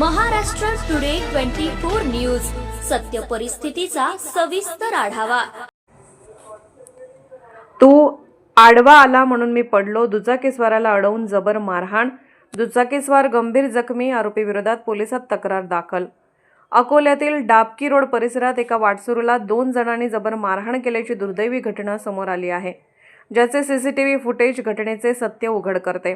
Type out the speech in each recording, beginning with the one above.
Maharashtra today twenty four news. सत्य परिस्थितीचा सविस्तर आढावा. तू आडवा आला म्हणून मी पडलो. दुचाकीस्वाराला अडवून जबर मारहाण. दुचाकीस्वार गंभीर जखमी आरोपी विरोधात पोलिसात तक्रार दाखल. अकोल्यातील डाबकी रोड परिसरात एका वाटसुरूला दोन जणांनी जबर मारहाण केल्याची दुर्दैवी घटना समोर आली आहे ज्याचे सीसीटीव्ही फुटेज घटनेचे सत्य उघड करते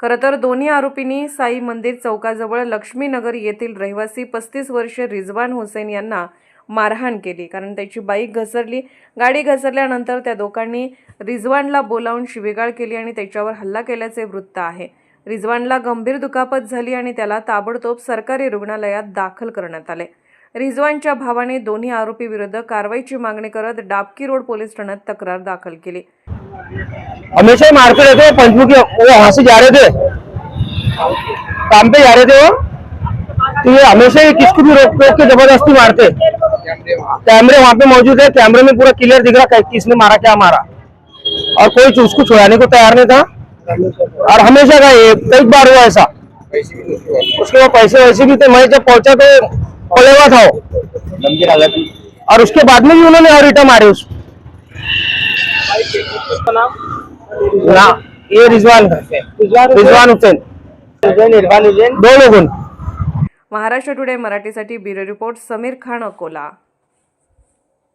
खरं तर दोन्ही आरोपींनी साई मंदिर चौकाजवळ लक्ष्मीनगर येथील रहिवासी पस्तीस वर्षीय रिजवान हुसेन यांना मारहाण केली. कारण त्याची बाईक घसरली. गाडी घसरल्यानंतर त्या दोघांनी रिजवानला बोलावून शिवीगाळ केली आणि त्याच्यावर हल्ला केल्याचे वृत्त आहे. रिजवानला गंभीर दुखापत झाली आणि त्याला ताबडतोब सरकारी रुग्णालयात दाखल करण्यात आले. रिजवानच्या भावाने दोन्ही आरोपीविरुद्ध कारवाईची मागणी करत डाबकी रोड पोलीस ठाण्यात तक्रार दाखल केली. हमेशा ही मारते रहते हैं पंचमुखी वो वहाँ से जा रहे थे। काम पे जा रहे थे वो। तो ये हमेशा ही किसको भी रोक रोक के ज़बरदस्ती मारते कैमरे वहाँ पे मौजूद है कैमरे में पूरा क्लियर दिख रहा है किसने मारा क्या मारा। और कोई उसको छुड़ाने को तैयार नहीं था। और हमेशा का ये कई बार हुआ ऐसा। उसके बाद पैसे वैसे भी थे मैं जब पहुँचा तो पड़े हुआ था। और उसके बाद में भी उन्होंने और इटा मारे उसको ना ये रिजवान रिजवान हुसैन। दो लोगों ने महाराष्ट्र टुडे मराठीसाठी ब्युरो रिपोर्ट समीर खान अकोला